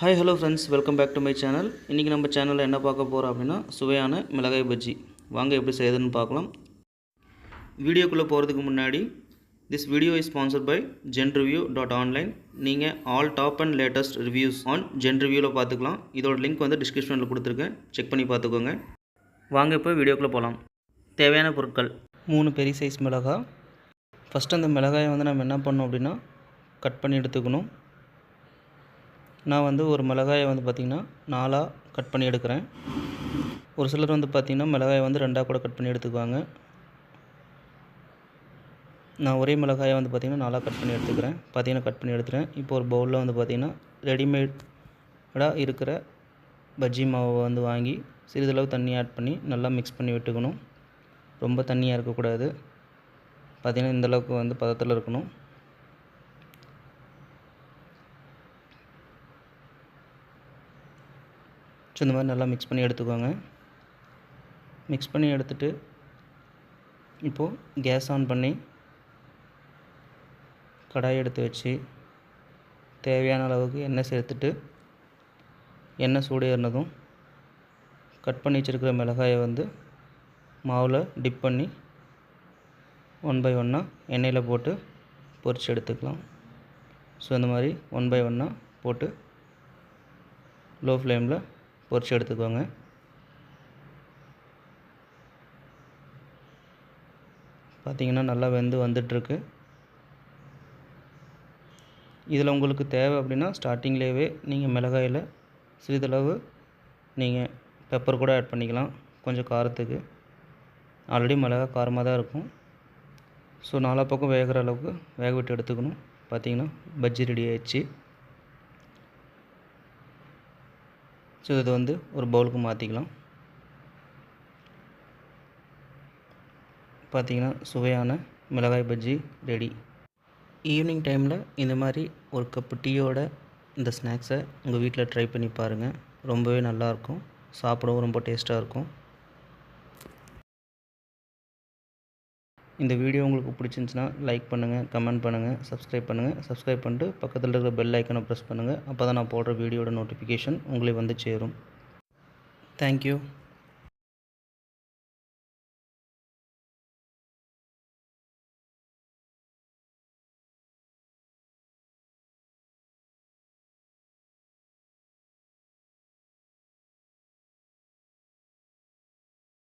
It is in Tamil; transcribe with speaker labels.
Speaker 1: Hi hello friends welcome back to my channel இன்றைக்கி நம்ம சேனலில் என்ன பார்க்க போகிறோம் அப்படின்னா சுவையான மிளகாய் பஜ்ஜி. வாங்க எப்படி செய்யுதுன்னு பார்க்கலாம். வீடியோக்குள்ளே போகிறதுக்கு முன்னாடி this video is sponsored by Gen review dot online நீங்கள் all top and latest reviews on Gen ரிவ்யூவில் பார்த்துக்கலாம். இதோட லிங்க் வந்து டிஸ்கிரிப்ஷனில் கொடுத்துருக்கேன். செக் பண்ணி பார்த்துக்கோங்க. வாங்க இப்போ வீடியோக்குள்ளே போகலாம் தேவையான பொருட்கள். மூணு பெரிய சைஸ் மிளகாய். ஃபஸ்ட்டு அந்த மிளகாயை வந்து நம்ம என்ன பண்ணோம் அப்படின்னா கட் பண்ணி எடுத்துக்கணும். நான் வந்து ஒரு மிளகாயை வந்து பார்த்திங்கன்னா நாலாக கட் பண்ணி எடுக்கிறேன். ஒரு சிலர் வந்து பார்த்திங்கன்னா மிளகாயை வந்து ரெண்டாக கூட கட் பண்ணி எடுத்துக்குவாங்க. நான் ஒரே மிளகாயை வந்து பார்த்திங்கன்னா நாலாக கட் பண்ணி எடுத்துக்கிறேன். பார்த்திங்கன்னா கட் பண்ணி எடுத்துகிறேன் இப்போ ஒரு பவுலில் வந்து பார்த்திங்கன்னா ரெடிமேடாக இருக்கிற பஜ்ஜி மாவை வந்து வாங்கி சிறிதளவு தண்ணி ஆட் பண்ணி நல்லா மிக்ஸ் பண்ணி விட்டுக்கணும். ரொம்ப தண்ணியாக இருக்கக்கூடாது. பார்த்திங்கன்னா இந்தளவுக்கு வந்து பதத்தில் இருக்கணும். ஸோ இந்த மாதிரி நல்லா மிக்ஸ் பண்ணி எடுத்துக்கோங்க. மிக்ஸ் பண்ணி எடுத்துட்டு இப்போது கேஸ் ஆன் பண்ணி கடாய் எடுத்து வச்சு தேவையான அளவுக்கு எண்ணெய் சேர்த்துட்டு எண்ணெய் சூடேறினதும் கட் பண்ணி வச்சுருக்கிற மிளகாயை வந்து மாவில் டிப் பண்ணி ஒன் பை ஒன்னாக எண்ணெயில் போட்டு பொரித்து எடுத்துக்கலாம். ஸோ இந்த மாதிரி ஒன் பை ஒன்னாக போட்டு லோ ஃப்ளேமில் பொறிச்சு எடுத்துக்கோங்க. பார்த்திங்கன்னா நல்லா வெந்து வந்துட்டுருக்கு. இதில் உங்களுக்கு தேவை அப்படின்னா ஸ்டார்டிங்லேயே நீங்கள் மிளகாயில் சிறிதளவு நீங்கள் பெப்பர் கூட ஆட் பண்ணிக்கலாம். கொஞ்சம் காரத்துக்கு. ஆல்ரெடி மிளகா காரமாக தான் இருக்கும். ஸோ நாலா பக்கம் வேகிற அளவுக்கு வேக விட்டு எடுத்துக்கணும். பார்த்திங்கன்னா பஜ்ஜி ரெடி ஆயிடுச்சு. ஸோ இது வந்து ஒரு பவுலுக்கு மாற்றிக்கலாம் பார்த்திங்கன்னா சுவையான மிளகாய் பஜ்ஜி ரெடி ஈவினிங் டைமில் இந்த மாதிரி ஒரு கப்பு டீயோட இந்த ஸ்நாக்ஸை உங்கள் வீட்டில் ட்ரை பண்ணி பாருங்கள் ரொம்பவே நல்லாயிருக்கும் சாப்பிடவும் ரொம்ப டேஸ்ட்டாக இருக்கும். இந்த வீடியோ உங்களுக்கு பிடிச்சிருந்துச்சின்னா லைக் பண்ணுங்கள் கமெண்ட் பண்ணுங்கள் சப்ஸ்கிரைப் பண்ணுங்கள் சப்ஸ்கிரைப் பண்ணிட்டு பக்கத்தில் இருக்கிற பெல் ஐக்கனை ப்ரெஸ் பண்ணுங்கள் அப்போ தான் நான் போடுற வீடியோட நோட்டிஃபிகேஷன் உங்களை வந்து சேரும். தேங்க்யூ